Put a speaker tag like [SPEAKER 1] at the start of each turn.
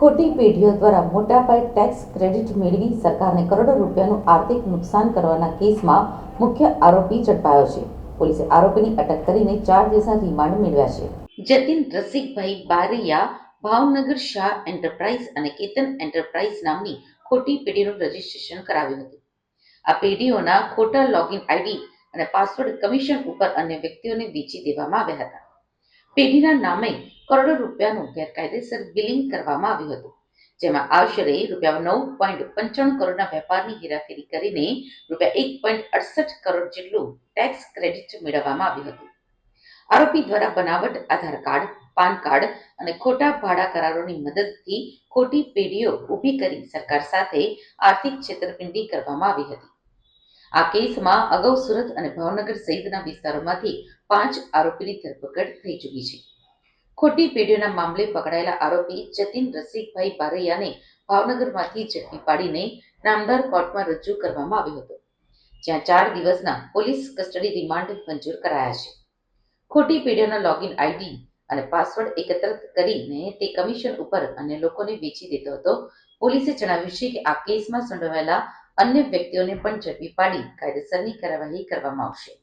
[SPEAKER 1] ખોટી પેઢીઓ દ્વારા મોટા પાયે ટેક્સ ક્રેડિટ મેળવી સરકારને કરોડો રૂપિયાનું આર્થિક નુકસાન કરવાના કેસમાં મુખ્ય આરોપી ઝડપાયો છે. પોલીસે આરોપીની અટક કરીને ચાર દિવસના રિમાન્ડ મેળવ્યા છે. જતીન રસિકભાઈ બારૈયા, ભાવનગર શાહ એન્ટરપ્રાઇઝ અને કેતન એન્ટરપ્રાઇઝ નામની ખોટી પેઢીનું રજીસ્ટ્રેશન કરાવ્યું હતું. આ પેઢીઓના ખોટા લોગિન આઈડી અને પાસવર્ડ કમિશન ઉપર અન્ય વ્યક્તિઓને વેચી દેવામાં આવ્યા હતા. પેઢીના નામે કરોડો રૂપિયાનું ગેરકાયદેસર બિલિંગ કરવામાં આવ્યું હતું, જેમાં આશરે રૂપિયા નવ પોઈન્ટ પંચાણું કરોડના વેપારની હેરાફેરી કરીને રૂપિયા એક પોઈન્ટ અડસઠ કરોડ જેટલું ટેક્સ ક્રેડિટ મેળવવામાં આવ્યું હતું. આરોપી દ્વારા બનાવટ, આધાર કાર્ડ, પાન કાર્ડ અને ખોટા ભાડા કરારોની મદદથી ખોટી પેઢીઓ ઊભી કરી સરકાર સાથે આર્થિક છેતરપિંડી કરવામાં આવી હતી. આ કેસમાં અગાઉ સુરત અને ભાવનગર સહિતના વિસ્તારોમાંથી પાંચ આરોપીની ધરપકડ થઈ ચૂકી છે. ખોટી પેઢીઓના મામલે પકડાયેલા આરોપી જતીન રસિકભાઈ બારૈયાને ભાવનગરમાંથી ઝડપી પાડીને નામદાર કોર્ટમાં રજૂ કરવામાં આવ્યો હતો, જ્યાં ચાર દિવસના પોલીસ કસ્ટડી રિમાન્ડ મંજૂર કરાયા છે. ખોટી પેઢીઓના લોગિન આઈડી અને પાસવર્ડ એકત્રિત કરીને તે કમિશન ઉપર અન્ય લોકોને વેચી દેતો હતો. પોલીસે જણાવ્યું છે કે આ કેસમાં સંડોવાયેલા અન્ય વ્યક્તિઓને પણ ઝડપી પાડી કાયદેસરની કાર્યવાહી કરવામાં આવશે.